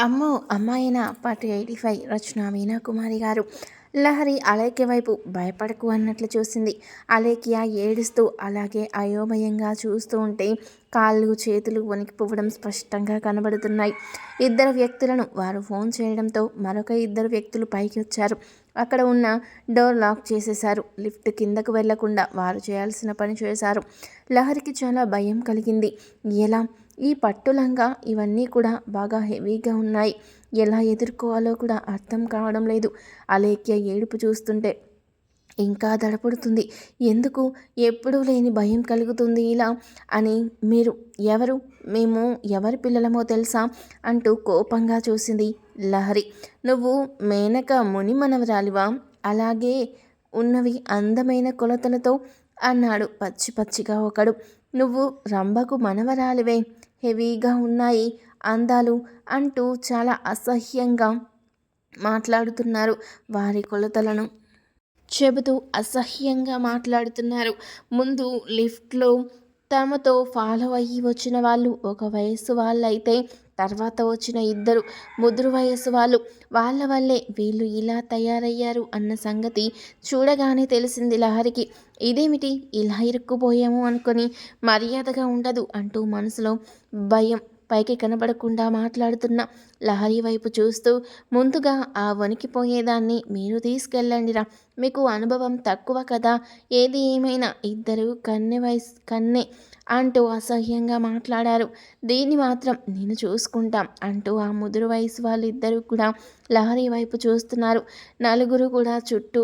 అమ్మో అమ్మాయిన part eighty five Rachana Meena Kumari గారు. లహరి అలేఖ్య వైపు భయపడకు అన్నట్లు చూసింది. అలేఖ్య ఏడుస్తూ అలాగే అయోమయంగా చూస్తూ ఉంటే కాళ్ళు చేతులు వణికిపోవడం స్పష్టంగా కనబడుతున్నాయి. ఇద్దరు వ్యక్తులను వారు ఫోన్ చేయడంతో మరొక ఇద్దరు వ్యక్తులు పైకి వచ్చారు. అక్కడ ఉన్న డోర్ లాక్ చేసేశారు. లిఫ్ట్ కిందకు వెళ్ళకుండా వారు చేయాల్సిన పని చేశారు. లహరికి చాలా భయం కలిగింది. ఎలా? ఈ పట్టులంగా ఇవన్నీ కూడా బాగా హెవీగా ఉన్నాయి. ఎలా ఎదుర్కోవాలో కూడా అర్థం కావడం లేదు. అలేఖ్య ఏడుపు చూస్తుంటే ఇంకా దడపడుతుంది. ఎందుకు? ఎప్పుడూ లేని భయం కలుగుతుంది ఇలా అని. మీరు ఎవరు? మేము ఎవరి పిల్లలమో తెలుసా? అంటూ కోపంగా చూసింది లహరి. నువ్వు మేనక ముని మనవరాలివా అలాగే ఉన్నవి అందమైన కొలతలతో? అన్నాడు పచ్చి పచ్చిగా ఒకడు. నువ్వు రంభకు మనవరాలివే. హెవీగా ఉన్నాయి అందాలు అంటూ చాలా అసహ్యంగా మాట్లాడుతున్నారు వారి కొలతలను. చెబుతూ అసహ్యంగా మాట్లాడుతున్నారు. ముందు లిఫ్ట్లో తమతో ఫాలో అయ్యి వచ్చిన వాళ్ళు ఒక వయస్సు వాళ్ళైతే తర్వాత వచ్చిన ఇద్దరు ముదురు వయస్సు వాళ్ళు. వాళ్ళ వల్లే వీళ్ళు ఇలా తయారయ్యారు అన్న సంగతి చూడగానే తెలిసింది లహరికి. ఇదేమిటి? ఇలా ఇరుక్కుపోయాము అనుకొని మర్యాదగా ఉండదు అంటూ మనసులో భయం పైకి కనబడకుండా మాట్లాడుతున్న. లహరి వైపు చూస్తూ ముందుగా ఆ వణికిపోయేదాన్ని మీరు తీసుకెళ్ళండిరా మీకు అనుభవం తక్కువ కదా. ఏది ఏమైనా ఇద్దరు కన్నె వయసు కన్నె అంటూ అసహ్యంగా మాట్లాడారు. దీన్ని మాత్రం నేను చూసుకుంటాం అంటూ ఆ ముదురు వయసు వాళ్ళిద్దరూ కూడా లహరి వైపు చూస్తున్నారు. నలుగురు కూడా చుట్టూ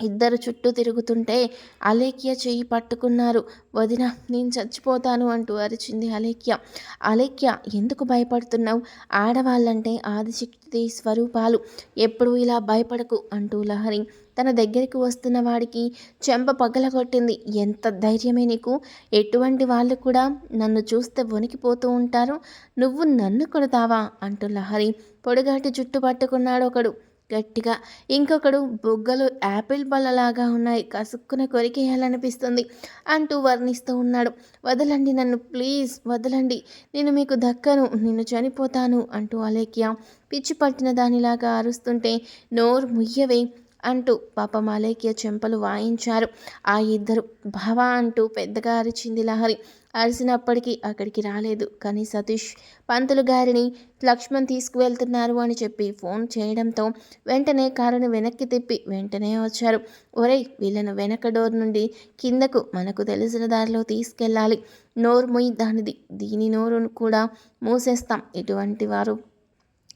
ఇద్దరు చుట్టూ తిరుగుతుంటే అలేఖ్య చెయ్యి పట్టుకున్నారు. వదిన నేను చచ్చిపోతాను అంటూ అరిచింది అలేఖ్య. అలేఖ్య ఎందుకు భయపడుతున్నావు? ఆడవాళ్ళంటే ఆదిశక్తి స్వరూపాలు. ఎప్పుడు ఇలా భయపడకు అంటూ లహరి. తన దగ్గరికి వస్తున్న వాడికి చెంప పగలగొట్టింది. ఎంత ధైర్యమే నీకు? ఎటువంటి వాళ్ళు కూడా నన్ను చూస్తే వణికిపోతూ ఉంటారు. నువ్వు నన్ను కొడతావా? అంటూ లహరి పొడిగాటి జుట్టు పట్టుకున్నాడు ఒకడు గట్టిగా. ఇంకొకడు బుగ్గలు యాపిల్ పళ్ళలాగా ఉన్నాయి. కసుక్కున కొరికేయాలనిపిస్తుంది అంటూ వర్ణిస్తూ ఉన్నాడు. వదలండి నన్ను ప్లీజ్ వదలండి. నేను మీకు దక్కను నేను చనిపోతాను అంటూ అలేఖ్య పిచ్చి పట్టిన దానిలాగా అరుస్తుంటే నోరు ముయ్యవే అంటూ పాపం అలేఖ్య చెంపలు వాయించారు. ఆ ఇద్దరు భవ అంటూ పెద్దగా అరిచింది లహరి. అరిసినప్పటికీ అక్కడికి రాలేదు. కానీ సతీష్ పంతులు గారిని లక్ష్మణ్ తీసుకువెళ్తున్నారు అని చెప్పి ఫోన్ చేయడంతో వెంటనే కారును వెనక్కి తిప్పి వెంటనే వచ్చారు. ఒరేయ్ వీళ్ళను వెనక డోర్ నుండి కిందకు మనకు తెలిసిన దారిలో తీసుకెళ్ళాలి. నోరు మొయ్యి దానిది. దీని నోరును కూడా మూసేస్తాం. ఇటువంటి వారు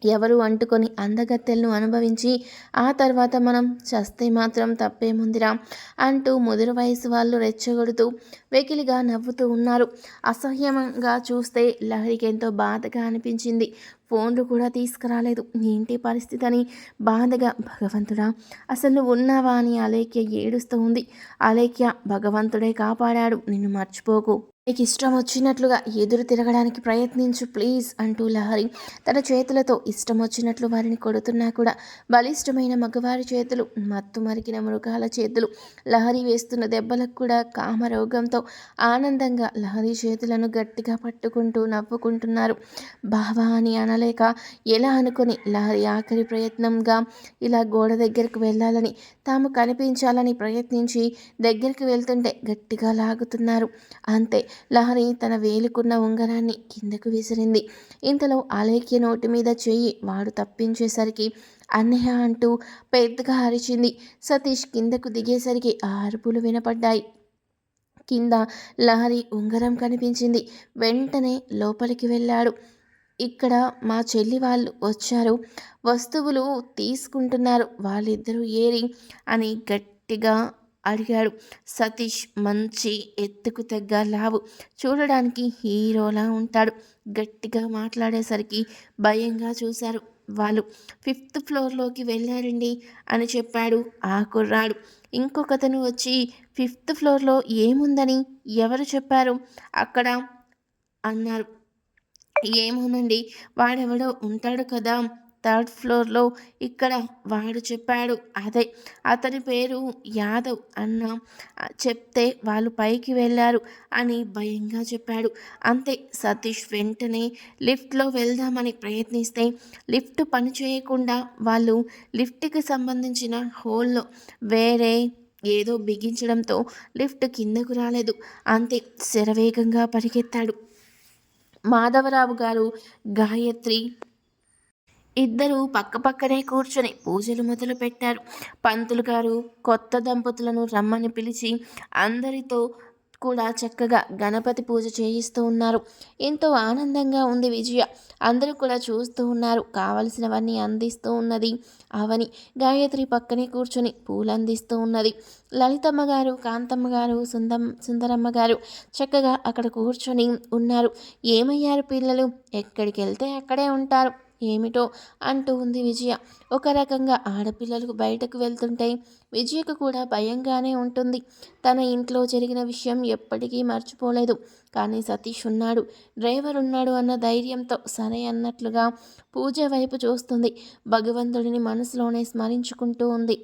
ఎవరు అంటుకొని అందగత్తెలను అనుభవించి ఆ తర్వాత మనం చస్తే మాత్రం తప్పేముందిరా అంటూ ముదురు వయసు వాళ్ళు రెచ్చగొడుతూ వెకిలిగా నవ్వుతూ ఉన్నారు. అసహ్యంగా చూస్తే లహరికి ఎంతో బాధగా అనిపించింది. ఫోన్లు కూడా తీసుకురాలేదు. ఏంటి పరిస్థితి అని బాధగా భగవంతుడా అసలు నువ్వు ఉన్నావా అని అలేఖ్య ఏడుస్తూ ఉంది. అలేఖ్య భగవంతుడే కాపాడాడు. నిన్ను మర్చిపోకు. నీకు ఇష్టం వచ్చినట్లుగా ఎదురు తిరగడానికి ప్రయత్నించు ప్లీజ్ అంటూ లహరి తన చేతులతో ఇష్టం వచ్చినట్లు వారిని కొడుతున్నా కూడా బలిష్టమైన మగవారి చేతులు మత్తు మరికిన మృగాల చేతులు. లహరి వేస్తున్న దెబ్బలకు కూడా కామరోగంతో ఆనందంగా లహరి చేతులను గట్టిగా పట్టుకుంటూ నవ్వుకుంటున్నారు. బావా అని అనలేక ఎలా అనుకుని లహరి ఆఖరి ప్రయత్నంగా ఇలా గోడ దగ్గరకు వెళ్ళాలని తాము కనిపించాలని ప్రయత్నించి దగ్గరికి వెళ్తుంటే గట్టిగా లాగుతున్నారు. అంతే లహరి తన వేలుకున్న ఉంగరాన్ని కిందకు విసిరింది. ఇంతలో అలేఖ్య నోటి మీద చెయ్యి వాడు తప్పించేసరికి అన్నయ్య అంటూ పెద్దగా అరిచింది. సతీష్ కిందకు దిగేసరికి ఆ అరుపులు వినపడ్డాయి. కింద లహరి ఉంగరం కనిపించింది. వెంటనే లోపలికి వెళ్ళాడు. ఇక్కడ మా చెల్లి వాళ్ళు వచ్చారు. వస్తువులు తీసుకుంటున్నారు. వాళ్ళిద్దరూ ఏరి అని గట్టిగా అడిగాడు. సతీష్ మంచి ఎత్తుకు తగ్గ లావు. చూడడానికి హీరోలా ఉంటాడు. గట్టిగా మాట్లాడేసరికి భయంగా చూశారు వాళ్ళు. ఫిఫ్త్ ఫ్లోర్లోకి వెళ్ళారండి అని చెప్పాడు ఆ కుర్రాడు. ఇంకొకతను వచ్చి ఫిఫ్త్ ఫ్లోర్లో ఏముందని ఎవరు చెప్పారు? అక్కడ అన్నారు. ఏమోనండి వాడెవడో ఉంటాడు కదా థర్డ్ ఫ్లోర్లో ఇక్కడ వాడు చెప్పాడు. అదే అతని పేరు యాదవ్ అన్న చెప్తే వాళ్ళు పైకి వెళ్ళారు అని భయంగా చెప్పాడు. అంతే సతీష్ వెంటనే లిఫ్ట్లో వెళ్దామని ప్రయత్నిస్తే లిఫ్ట్ పని చేయకుండా వాళ్ళు లిఫ్ట్కి సంబంధించిన హోల్లో వేరే ఏదో బిగించడంతో లిఫ్ట్ కిందకు రాలేదు. అంతే శరవేగంగా పరిగెత్తాడు. మాధవరావు గారు గాయత్రి ఇద్దరు పక్కపక్కనే కూర్చొని పూజలు మొదలు పెట్టారు. పంతులు గారు కొత్త దంపతులను రమ్మని పిలిచి అందరితో కూడా చక్కగా గణపతి పూజ చేయిస్తూ ఉన్నారు. ఎంతో ఆనందంగా ఉంది విజయ. అందరూ కూడా చూస్తూ ఉన్నారు. కావలసినవన్నీ అందిస్తూ ఉన్నది అవని. గాయత్రి పక్కనే కూర్చొని పూలు అందిస్తూ ఉన్నది. లలితమ్మ గారు కాంతమ్మ గారు సుందం సుందరమ్మ గారు చక్కగా అక్కడ కూర్చొని ఉన్నారు. ఏమయ్యారు పిల్లలు? ఎక్కడికి వెళ్తే అక్కడే ఉంటారు. ఏమిటో అంటూ ఉంది విజయ. ఒక రకంగా ఆడపిల్లలకు బయటకు వెళ్తుంటే విజయకు కూడా భయంగానే ఉంటుంది. తన ఇంట్లో జరిగిన విషయం ఎప్పటికీ మర్చిపోలేదు. కానీ సతీష్ ఉన్నాడు. డ్రైవర్ ఉన్నాడు అన్న ధైర్యంతో సరే అన్నట్లుగా పూజ వైపు చూస్తుంది. భగవంతుడిని మనసులోనే స్మరించుకుంటూ ఉంది.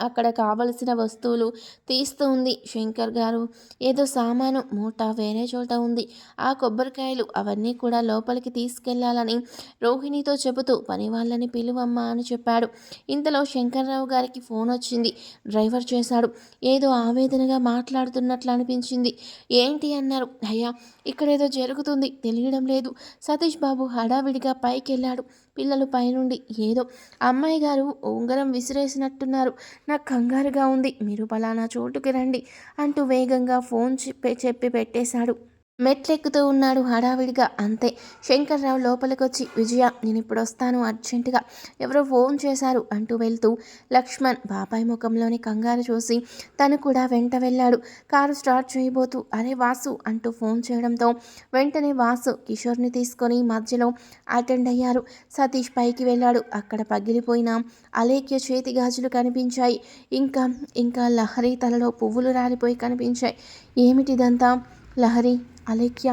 అక్కడ కావలసిన వస్తువులు తీస్తూ ఉంది. శంకర్ గారు ఏదో సామాను మూట వేరే చోట ఉంది. ఆ కొబ్బరికాయలు అవన్నీ కూడా లోపలికి తీసుకెళ్ళాలని రోహిణితో చెబుతూ పని వాళ్ళని పిలువమ్మా అని చెప్పాడు. ఇంతలో శంకర్రావు గారికి ఫోన్ వచ్చింది. డ్రైవర్ చేశాడు. ఏదో ఆవేదనగా మాట్లాడుతున్నట్లు అనిపించింది. ఏంటి అన్నారు. అయ్యా ఇక్కడేదో జరుగుతుంది తెలియడం లేదు. సతీష్ బాబు హడావిడిగా పైకి వెళ్ళాడు పిల్లలు పైనుండి ఏదో అమ్మాయి గారు ఉంగరం విసిరేసినట్టున్నారు. నాకు కంగారుగా ఉంది. మీరు పలానా చోటుకి రండి అంటూ వేగంగా ఫోన్ చెప్పి చెప్పి పెట్టేశాడు. మెట్లెక్కుతూ ఉన్నాడు హడావిడిగా. అంతే. శంకర్రావు లోపలికొచ్చి విజయ నేను ఇప్పుడు వస్తాను అర్జెంటుగా. ఎవరో ఫోన్ చేశారు అంటూ వెళ్తూ లక్ష్మణ్ బాబాయ్ ముఖంలోని కంగారు చూసి తను కూడా వెంట వెళ్ళాడు. కారు స్టార్ట్ చేయబోతూ అరే వాసు అంటూ ఫోన్ చేయడంతో వెంటనే వాసు కిషోర్ని తీసుకొని మధ్యలో అటెండ్ అయ్యారు. సతీష్ పైకి వెళ్ళాడు. అక్కడ పగిలిపోయిన అలేఖ్య చేతి గాజులు కనిపించాయి. ఇంకా ఇంకా లహరి తలలో పువ్వులు రాలిపోయి కనిపించాయి. ఏమిటిదంతా? లహరి అలేఖ్య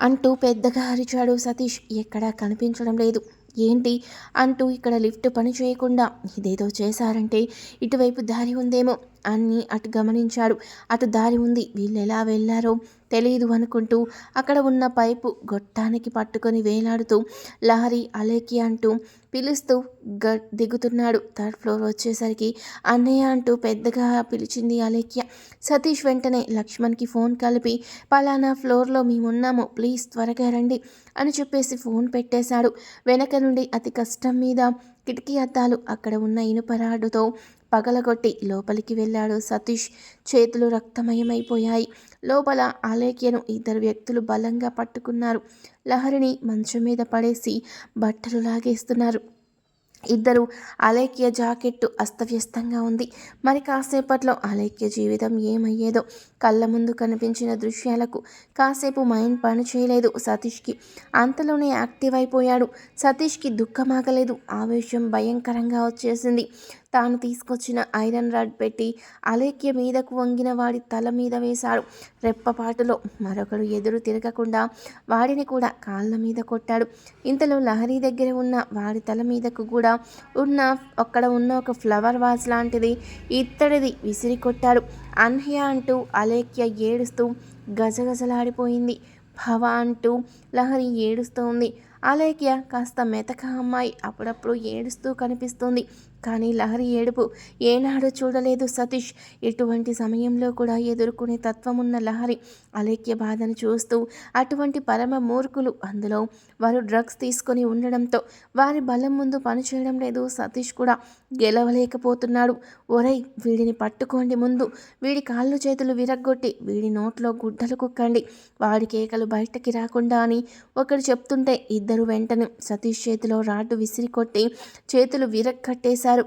అంటూ పెద్దగా అరిచాడు సతీష్. ఎక్కడా కనిపించడం లేదు. ఏంటి? అంటూ ఇక్కడ లిఫ్ట్ పని చేయకుండా ఇదేదో చేశారంటే ఇటువైపు దారి ఉందేమో అని అటు గమనించాడు. అటు దారి ఉంది. వీళ్ళు ఎలా వెళ్ళారో తెలియదు అనుకుంటూ అక్కడ ఉన్న పైపు గొట్టానికి పట్టుకొని వేలాడుతూ లహరి అలేకి అంటూ పిలుస్తూ గ దిగుతున్నాడు. థర్డ్ ఫ్లోర్ వచ్చేసరికి అన్నయ్య అంటూ పెద్దగా పిలిచింది అలేఖ్య. సతీష్ వెంటనే లక్ష్మణ్కి ఫోన్ కలిపి పలానా ఫ్లోర్లో మేమున్నాము ప్లీజ్ త్వరగా రండి అని చెప్పేసి ఫోన్ పెట్టేశాడు. వెనక నుండి అతి కష్టం మీద కిటికీ అద్దాలు అక్కడ ఉన్న ఇనుపరాడుతో పగలగొట్టి లోపలికి వెళ్ళాడు సతీష్. చేతులు రక్తమయమైపోయాయి. లోపల ఆలేఖ్యను ఇద్దరు వ్యక్తులు బలంగా పట్టుకున్నారు. లహరిని మంచం మీద పడేసి బట్టలు లాగేస్తున్నారు. ఇద్దరు అలేఖ్య జాకెట్టు అస్తవ్యస్తంగా ఉంది. మరి కాసేపట్లో అలేఖ్య జీవితం ఏమయ్యేదో కళ్ళ ముందు కనిపించిన దృశ్యాలకు కాసేపు మైండ్ పని చేయలేదు సతీష్కి. అంతలోనే యాక్టివ్ అయిపోయాడు. సతీష్కి దుఃఖమాగలేదు. ఆవేశం భయంకరంగా వచ్చేసింది. తాను తీసుకొచ్చిన ఐరన్ రాడ్ పెట్టి అలేఖ్య మీదకు వంగిన వాడి తల మీద వేశాడు. రెప్పపాటులో మరొకడు ఎదురు తిరగకుండా వాడిని కూడా కాళ్ళ మీద కొట్టాడు. ఇంతలో లహరి దగ్గర ఉన్న వాడి తల మీదకు కూడా ఉన్న అక్కడ ఉన్న ఒక ఫ్లవర్ వాజ్ లాంటిది ఇత్తడిది విసిరి కొట్టాడు అన్హ్య అంటూ అలేఖ్య ఏడుస్తూ గజగజలాడిపోయింది. భవ అంటూ లహరి ఏడుస్తోంది. అలేఖ్య కాస్త మెతక అమ్మాయి. అప్పుడప్పుడు ఏడుస్తూ కనిపిస్తుంది. కానీ లహరి ఏడుపు ఏనాడు చూడలేదు సతీష్. ఎటువంటి సమయంలో కూడా ఎదుర్కొనే తత్వమున్న లహరి అలేఖ్య బాధను చూస్తూ అటువంటి పరమ మూర్ఖులు. అందులో వారు డ్రగ్స్ తీసుకొని ఉండడంతో వారి బలం ముందు పనిచేయడం లేదు. సతీష్ కూడా గెలవలేకపోతున్నాడు. ఒరై వీడిని పట్టుకోండి ముందు. వీడి కాళ్ళు చేతులు విరగ్గొట్టి వీడి నోట్లో గుడ్డలు కుక్కండి. వాడి కేకలు బయటకి రాకుండా అని ఒకడు చెప్తుంటే ఇద్దరు వెంటనే సతీష్ చేతిలో రాడ్డు విసిరి కొట్టి చేతులు విరగ్గట్టేశారు. చేశారు.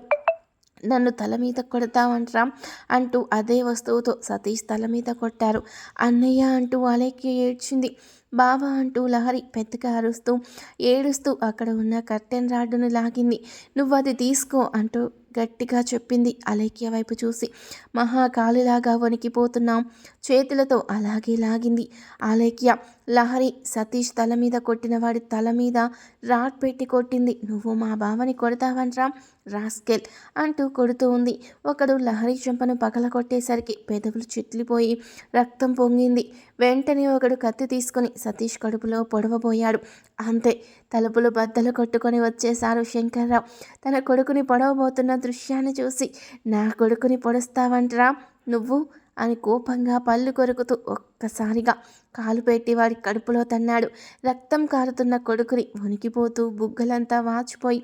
నన్ను తల మీద కొడతామంటరా అంటూ అదే వస్తువుతో సతీష్ తల మీద కొట్టారు. అన్నయ్య అంటూ వాళ్ళకి ఏడ్చింది. బావా అంటూ లహరి పెద్దగా అరుస్తూ ఏడుస్తూ అక్కడ ఉన్న కర్టెన్ రాడ్డును లాగింది. నువ్వు అది తీసుకో అంటూ గట్టిగా చెప్పింది అలేఖ్య వైపు చూసి. మహాకాళిలాగా వణికిపోతున్నాం. చేతులతో అలాగే లాగింది అలేఖ్య. లహరి సతీష్ తల మీద కొట్టిన వాడి తల మీద రాట్ పెట్టి కొట్టింది. నువ్వు మా బావని కొడతావంట్రా? రాస్కెల్ అంటూ కొడుతూ ఉంది. ఒకడు లహరి చెంపను పగల కొట్టేసరికి పెదవులు చిట్లిపోయి రక్తం పొంగింది. వెంటనే ఒకడు కత్తి తీసుకొని సతీష్ కడుపులో పొడవబోయాడు. అంతే తలుపులు బద్దలు కొట్టుకొని వచ్చేశారు శంకర్రావు. తన కొడుకుని పొడవబోతున్న దృశ్యాన్ని చూసి నా కొడుకుని పొడుస్తావంటరా నువ్వు అని కోపంగా పళ్ళు కొరుకుతూ ఒక్కసారిగా కాలు పెట్టి వాడి కడుపులో తన్నాడు. రక్తం కారుతున్న కొడుకుని వణికిపోతూ బుగ్గలంతా వాచిపోయి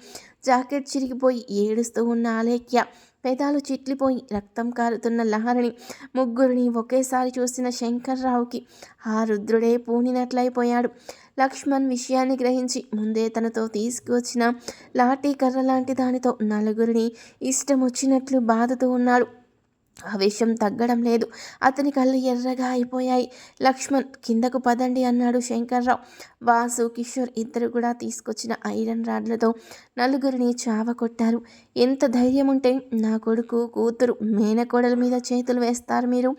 జాకెట్ చిరిగిపోయి ఏడుస్తూ ఉన్న ఆలేఖ్య పెదాలు చిట్లిపోయి రక్తం కారుతున్న లహరిని ముగ్గురిని ఒకేసారి చూసిన శంకర్రావుకి ఆ రుద్రుడే పూనినట్లయిపోయాడు. లక్ష్మణ్ విషయాన్ని గ్రహించి ముందే తనతో తీసుకువచ్చిన లాఠీ కర్ర లాంటి దానితో నలుగురిని ఇష్టం వచ్చినట్లు బాధతో ఉన్నాడు. ఆ విషయం తగ్గడం లేదు. అతని కళ్ళు ఎర్రగా అయిపోయాయి. లక్ష్మణ్ కిందకు పదండి అన్నాడు శంకర్రావు. వాసు కిషోర్ ఇద్దరు కూడా తీసుకొచ్చిన ఐరన్ రాడ్లతో నలుగురిని చావ కొట్టారు. ఎంత ధైర్యం ఉంటే నా కొడుకు కూతురు మేనకోడల మీద చేతులు వేస్తారు మీరు.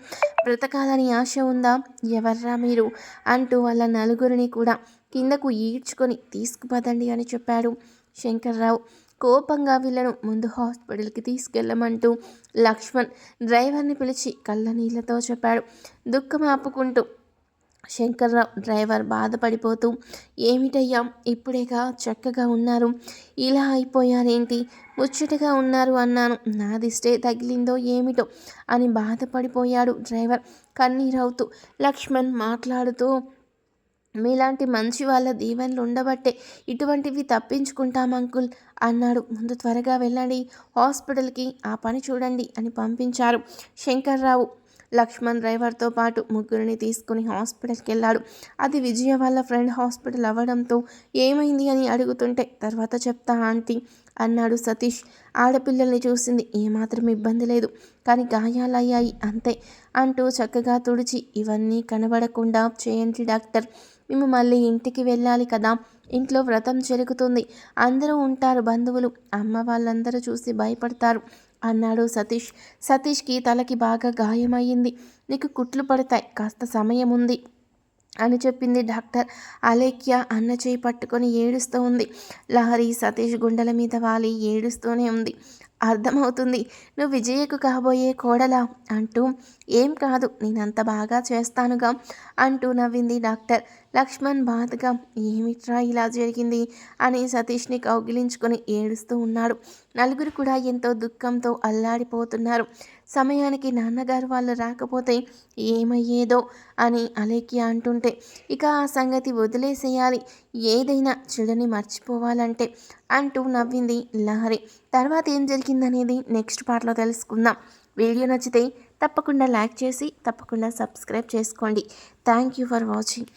బ్రతకాలని ఆశ ఉందా? ఎవర్రా మీరు? అంటూ వాళ్ళ నలుగురిని కూడా కిందకు ఈడ్చుకొని తీసుకుపదండి అని చెప్పాడు శంకర్రావు. కోపంగా వీళ్ళను ముందు హాస్పిటల్కి తీసుకెళ్ళమంటూ లక్ష్మణ్ డ్రైవర్ని పిలిచి కళ్ళ నీళ్ళతో చెప్పాడు. దుఃఖం ఆపుకుంటూ శంకర్రావు డ్రైవర్ బాధపడిపోతూ ఏమిటయ్యా ఇప్పుడేగా చక్కగా ఉన్నారు. ఇలా అయిపోయారేంటి? ముచ్చటగా ఉన్నారు అన్నాను. నాదిష్టే తగిలిందో ఏమిటో అని బాధపడిపోయాడు డ్రైవర్ కన్నీరవుతూ. లక్ష్మణ్ మాట్లాడుతూ మీలాంటి మంచి వాళ్ళ దీవెనలు ఉండబట్టే ఇటువంటివి తప్పించుకుంటాం అంకుల్ అన్నాడు. ముందు త్వరగా వెళ్ళండి హాస్పిటల్కి ఆ పని చూడండి అని పంపించారు శంకర్రావు. లక్ష్మణ్ డ్రైవర్తో పాటు ముగ్గురిని తీసుకుని హాస్పిటల్కి వెళ్ళాడు అది విజయ వాళ్ళ ఫ్రెండ్ హాస్పిటల్ అవ్వడంతో ఏమైంది అని అడుగుతుంటే తర్వాత చెప్తా ఆంటీ అన్నాడు సతీష్. ఆడపిల్లల్ని చూసింది ఏమాత్రం ఇబ్బంది లేదు కానీ గాయాలయ్యాయి అంతే అంటూ చక్కగా తుడిచి ఇవన్నీ కనబడకుండా చేయండి డాక్టర్ మేము మళ్ళీ ఇంటికి వెళ్ళాలి కదా. ఇంట్లో వ్రతం జరుగుతుంది. అందరూ ఉంటారు బంధువులు. అమ్మ వాళ్ళందరూ చూసి భయపడతారు. అన్నాడు సతీష్. సతీష్కి తలకి బాగా గాయమయ్యింది. నీకు కుట్లు పడతాయి. కాస్త సమయం ఉంది అని చెప్పింది డాక్టర్. అలేఖ్య అన్న చేయి పట్టుకొని ఏడుస్తూ ఉంది. లహరి సతీష్ గుండెల మీద వాలి. ఏడుస్తూనే ఉంది. అర్థమవుతుంది. నువ్వు విజయకు కాబోయే కోడలా అంటూ ఏం కాదు నేనంత బాగా చేస్తానుగా అంటూ నవ్వింది డాక్టర్. లక్ష్మణ్ బాధగా ఏమిట్రా ఇలా జరిగింది? అని సతీష్ని కౌగిలించుకొని ఏడుస్తూ ఉన్నాడు. నలుగురు కూడా ఎంతో దుఃఖంతో అల్లాడిపోతున్నారు. సమయానికి నాన్నగారు వాళ్ళు రాకపోతే ఏమయ్యేదో అని అలేఖ్య అంటుంటే ఇక ఆ సంగతి వదిలేసేయాలి. ఏదైనా చెడుని మర్చిపోవాలంటే అంటూ నవ్వింది లహరి. తర్వాత ఏం జరిగిందనేది నెక్స్ట్ పార్ట్లో తెలుసుకుందాం. వీడియో నచ్చితే తప్పకుండా లైక్ చేసి తప్పకుండా సబ్స్క్రైబ్ చేసుకోండి. Thank you for watching.